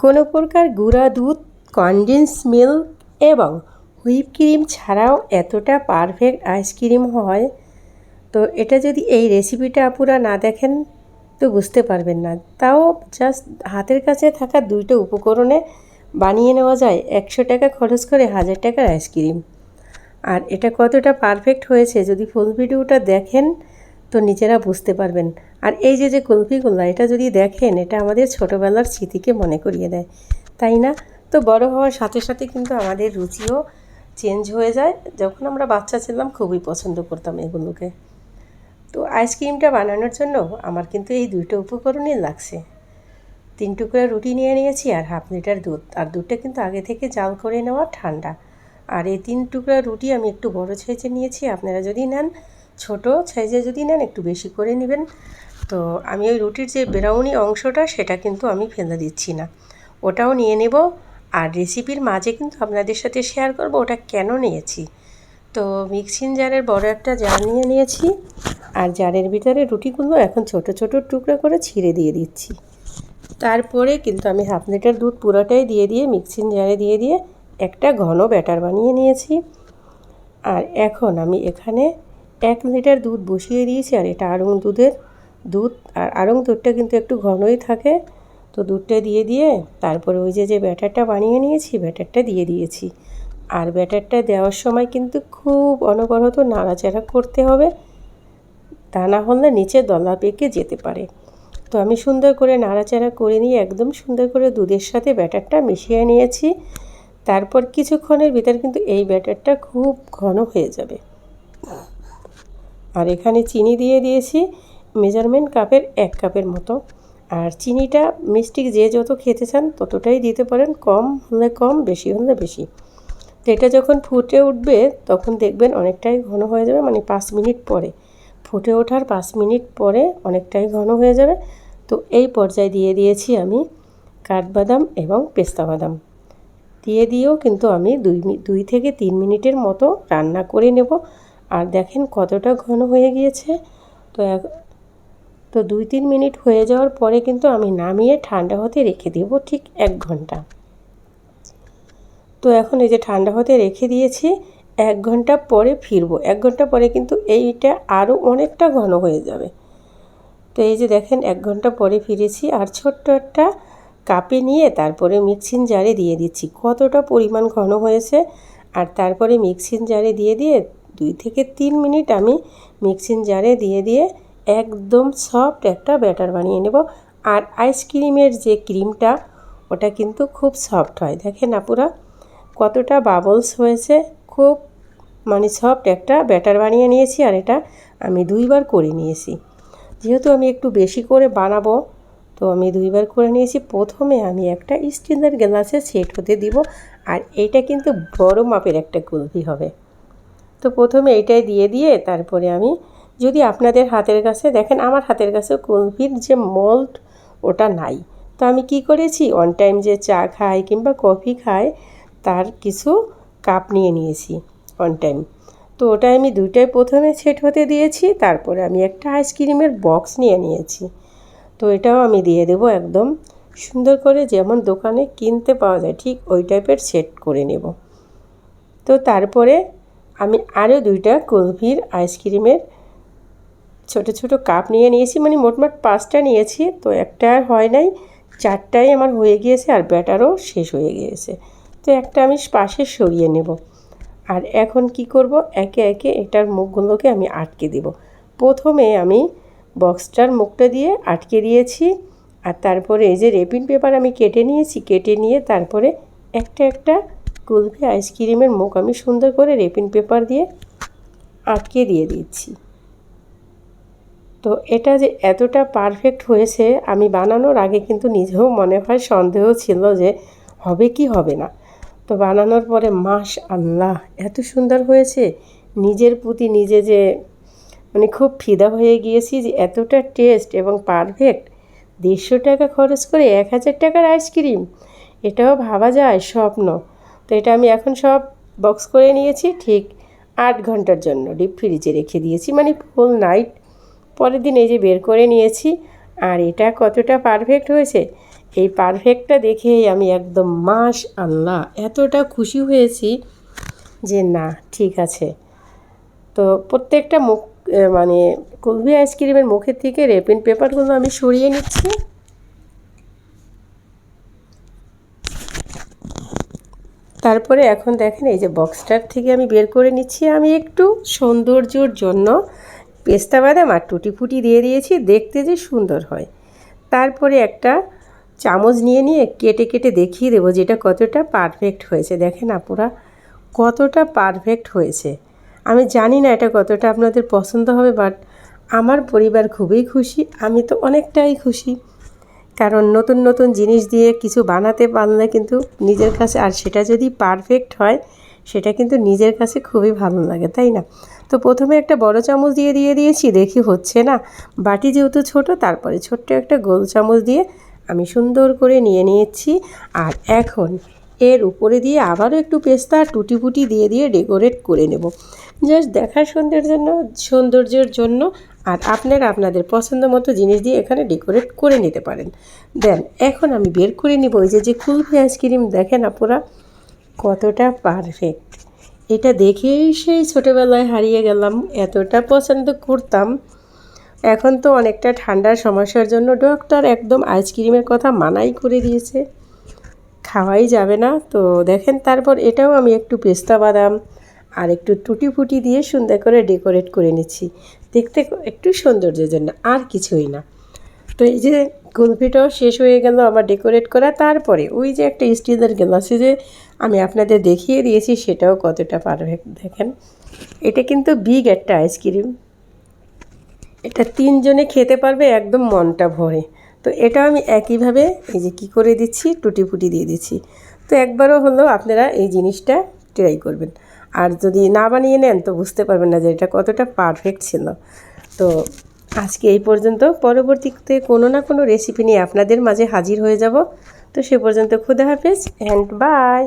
কোনো প্রকার গুঁড়া দুধ কনডেন্স মিল্ক এবং হুইপ ক্রিম ছাড়াও এতটা পারফেক্ট আইসক্রিম হয়। তো এটা যদি এই রেসিপিটা আপুরা না দেখেন, তো বুঝতে পারবেন না। তাও জাস্ট হাতের কাছে থাকা দুইটা উপকরণে বানিয়ে নেওয়া যায় একশো টাকা খরচ করে হাজার টাকার আইসক্রিম আর এটা কতটা পারফেক্ট হয়েছে যদি ফুল ভিডিওটা দেখেন তো নিজেরা বুঝতে পারবেন। আর এই যে যে কুলফিগুলো, এটা যদি দেখেন, এটা আমাদের ছোটোবেলার স্মৃতিকে মনে করিয়ে দেয়। তাই না? তো বড় হওয়ার সাথে সাথে কিন্তু আমাদের রুচিও চেঞ্জ হয়ে যায়। যখন আমরা বাচ্চা ছিলাম, খুবই পছন্দ করতাম এগুলোকে। তো আইসক্রিমটা বানানোর জন্য আমার কিন্তু এই দুইটা উপকরণই লাগছে। তিন টুকরা রুটি নিয়ে নিয়েছি আর হাফ লিটার দুধ। আর দুধটা কিন্তু আগে থেকে জাল করে নেওয়া ঠান্ডা। আর এই তিন টুকরা রুটি আমি একটু বড় ছেঁচে নিয়েছি। আপনারা যদি নেন ছোট সাইজে যদি নেন, একটু বেশি করে নেবেন। তো আমি ওই রুটির যে ব্রাউনি অংশটা, সেটা কিন্তু আমি ফেলে দিচ্ছি না। ওটাও নিয়ে নেব। আর রেসিপির মাঝে কিন্তু আপনাদের সাথে শেয়ার করব, ওটা কেন নিয়েছি। তো মিক্সিং জারের বড় একটা জার নিয়ে নিয়েছি। আর জারের ভিতরে রুটিগুলো এখন ছোট ছোট টুকরো করে ছিঁড়ে দিয়ে দিচ্ছি। তারপরে কিন্তু আমি হাফ লিটার দুধ পুরোটাই দিয়ে দিয়ে, মিক্সিং জারে দিয়ে দিয়ে, একটা ঘন ব্যাটার বানিয়ে নিয়েছি। আর এখন আমি এখানে এক লিটার দুধ বসিয়ে দিয়েছি আর এটা আড়ং দুধের দুধ। আর আড়ং দুধটা কিন্তু একটু ঘনই থাকে। তো দুধটা দিয়ে দিয়ে তারপরে ওই যে যে ব্যাটারটা বানিয়ে নিয়েছি, ব্যাটারটা দিয়ে দিয়েছি। আর ব্যাটারটা দেওয়ার সময় কিন্তু খুব অনবরত নাড়াচাড়া করতে হবে। তা না হলে নিচে দলা পেকে যেতে পারে। তো আমি সুন্দর করে নাড়াচাড়া করে নিয়ে একদম সুন্দর করে দুধের সাথে ব্যাটারটা মিশিয়ে নিয়েছি। তারপর কিছুক্ষণের ভিতর কিন্তু এই ব্যাটারটা খুব ঘন হয়ে যাবে। আর এখানে চিনি দিয়ে দিয়েছি মেজারমেন্ট কাপের এক কাপের মতো। আর চিনিটা মিষ্টি যে যত খেতে চান ততটাই দিতে পারেন, কম হলে কম, বেশি হলে বেশি। তো এটা যখন ফুটে উঠবে তখন দেখবেন অনেকটাই ঘন হয়ে যাবে মানে পাঁচ মিনিট পরে। ফুটে ওঠার পাঁচ মিনিট পরে অনেকটাই ঘন হয়ে যাবে। তো এই পর্যায়ে দিয়ে দিয়েছি আমি কাঠবাদাম এবং পেস্তা বাদাম। দিয়ে দিয়েও কিন্তু আমি দুই দুই থেকে তিন মিনিটের মতো রান্না করে নেব। আর দেখেন কতটা ঘন হয়ে গিয়েছে। তো তো দুই তিন মিনিট হয়ে যাওয়ার পরে কিন্তু আমি নামিয়ে ঠান্ডা হতে রেখে দেবো ঠিক এক ঘণ্টা। তো এখন এই যে ঠান্ডা হতে রেখে দিয়েছি, এক ঘণ্টা পরে ফিরবো। এক ঘণ্টা পরে কিন্তু এইটা আরও অনেকটা ঘন হয়ে যাবে। তো এই যে দেখেন এক ঘণ্টা পরে ফিরেছি আর ছোট্ট একটা কাপে নিয়ে তারপরে মিক্সিং জারে দিয়ে দিচ্ছি। কতটা পরিমাণ ঘন হয়েছে। আর তারপরে মিক্সিং জারে দিয়ে দিয়ে দুই থেকে তিন মিনিট আমি মিক্সিং জারে দিয়ে দিয়ে একদম সফট একটা ব্যাটার বানিয়ে নেব। আর আইসক্রিমের যে ক্রিমটা ওটা কিন্তু খুব সফট হয়। দেখেন আপুরা, কতটা বাবলস হয়েছে। খুব মানে সফট একটা ব্যাটার বানিয়ে নিয়েছি আর এটা আমি দুইবার করে নিয়েছি। যেহেতু আমি একটু বেশি করে বানাবো, তো আমি দুইবার করে নিয়েছি। প্রথমে আমি একটা স্টিলের গ্লাসে সেট হতে দিব। আর এইটা কিন্তু বড় মাপের একটা কুলফি হবে। তো প্রথমে এইটাই দিয়ে দিয়ে তারপরে আমি যদি আপনাদের হাতের কাছে, দেখেন আমার হাতের কাছে কুলফির যে মোল্ড ওটা নাই। তো আমি কি করেছি? অন টাইম যে চা খাই কিংবা কফি খাই, তার কিছু কাপ নিয়ে নিয়েছি অন টাইম তো ওটা আমি দুইটাই প্রথমে সেট হতে দিয়েছি, তারপরে আমি একটা আইসক্রিমের বক্স নিয়ে নিয়েছি। তো এটাও আমি দিয়ে দেবো একদম সুন্দর করে যেমন দোকানে কিনতে পাওয়া যায়, ঠিক ওই টাইপের সেট করে নেব। তো তারপরে আমি আরও দুইটা কুলফির আইসক্রিমের ছোট ছোট কাপ নিয়ে নিয়েছি মানে মোটমাট পাঁচটা নিয়েছি, তো একটা আর হয় নাই, চারটাই আমার হয়ে গিয়েছে আর ব্যাটারও শেষ হয়ে গিয়েছে। তো একটা আমি পাশে সরিয়ে নেব। আর এখন কি করব? একে একে এটার মুখগুলোকে আমি আটকে দেব। প্রথমে আমি বক্সটার মুখটা দিয়ে আটকে দিয়েছি, আর তারপরে এই যে রেপিন পেপার আমি কেটে নিয়েছি, কেটে নিয়ে তারপরে একটা একটা কুলফি আইসক্রিমের মুখ আমি সুন্দর করে রেপিন পেপার দিয়ে আটকে দিয়ে দিচ্ছি। তো এটা যে এতটা পারফেক্ট হয়েছে, আমি বানানোর আগে কিন্তু নিজেও মনে হয় সন্দেহ ছিল যে হবে কি হবে না। তো বানানোর পরে মাস আল্লাহ এত সুন্দর হয়েছে। নিজের প্রতি নিজে যে মানে খুব ফিদা হয়ে গিয়েছি যে এতটা টেস্ট এবং পারফেক্ট। দেড়শো টাকা খরচ করে এক হাজার টাকার আইসক্রিম, এটাও ভাবা যায় স্বপ্ন। তো এটা আমি এখন সব বক্স করে নিয়েছি, ঠিক আট ঘণ্টার জন্য। ডিপ ফ্রিজে রেখে দিয়েছি মানে ফুল নাইট পরের দিন এই যে বের করে নিয়েছি, আর এটা কতটা পারফেক্ট হয়েছে? এই পারফেক্টটা দেখেই আমি একদম মাস আল্লাহ এতটা খুশি হয়েছি যে না, ঠিক আছে। তো প্রত্যেকটা মুখ মানে কুলফি আইসক্রিমের মুখের থেকে রেপিন পেপারগুলো আমি সরিয়ে নিচ্ছি। তারপরে এখন দেখেন এই যে বক্সটার থেকে আমি বের করে নিচ্ছি আমি একটু সৌন্দর্যর জন্য। পেস্তা বাদাম আর টুটি ফুটি দিয়ে দিয়েছি, দেখতে যে সুন্দর হয়। তারপরে একটা চামচ নিয়ে নিয়ে কেটে কেটে দেখিয়ে দেবো যেটা কতটা পারফেক্ট হয়েছে। দেখেন আপুরা, কতটা পারফেক্ট হয়েছে। আমি জানি না এটা কতটা আপনাদের পছন্দ হবে বাট আমার পরিবার খুবই খুশি, আমি তো অনেকটাই খুশি। কারণ নতুন নতুন জিনিস দিয়ে কিছু বানাতে পারলে কিন্তু নিজের কাছে, আর সেটা যদি পারফেক্ট হয়, সেটা কিন্তু নিজের কাছে খুবই ভালো লাগে, তাই না? তো প্রথমে একটা বড় চামচ দিয়ে দিয়ে দিয়েছি, দেখি হচ্ছে না। বাটি যেহেতু ছোট, তারপরে ছোট্ট একটা গোল চামচ দিয়ে আমি সুন্দর করে নিয়ে নিয়েছি। আর এখন এর উপরে দিয়ে আবারও একটু পেস্তা আর টুটি ফুটি দিয়ে দিয়ে ডেকোরেট করে নেব। জাস্ট দেখার সৌন্দর্যের জন্য সৌন্দর্যের জন্য আর আপনারা আপনাদের পছন্দ মতো জিনিস দিয়ে এখানে ডেকোরেট করে নিতে পারেন। দেন, এখন আমি বের করে নিব। ওই যে যে কুলফি আইসক্রিম, দেখেন আপুরা, কতটা পারফেক্ট এটা দেখেই সেই ছোটোবেলায় হারিয়ে গেলাম, এতটা পছন্দ করতাম। এখন তো অনেকটা ঠান্ডার সমস্যার জন্য ডক্টর একদম আইসক্রিমের কথা মানাই করে দিয়েছে। খাওয়াই যাবে না। তো দেখেন, তারপর এটাও আমি একটু পেস্তা বাদাম আর একটু টুটি ফুটি দিয়ে সুন্দর করে ডেকোরেট করে নিচ্ছি। দেখতে একটু সৌন্দর্যের জন্য, আর কিছুই না। তো এই যে কুলফিটাও শেষ হয়ে গেল আমার ডেকোরেট করা। তারপরে ওই যে একটা স্টিলের গ্লাসে যে আমি আপনাদের দেখিয়ে দিয়েছি, সেটাও কতটা পারফেক্ট দেখেন। এটা কিন্তু বিগ একটা আইসক্রিম এটা তিনজনে খেতে পারবে, একদম মনটা ভরে। তো এটা আমি একইভাবে এই যে কি করে দিচ্ছি টুটি ফুটি দিয়ে দিচ্ছি। তো একবারও হলেও আপনারা এই জিনিসটা ট্রাই করবেন। আর যদি না বানিয়ে নেন তো বুঝতে পারবেন না যে এটা কতটা পারফেক্ট ছিল। তো আজকে এই পর্যন্ত। পরবর্তীতে কোনো না কোনো রেসিপি নিয়ে আপনাদের মাঝে হাজির হয়ে যাব। তো সে পর্যন্ত খুদা হাফেজ অ্যান্ড বাই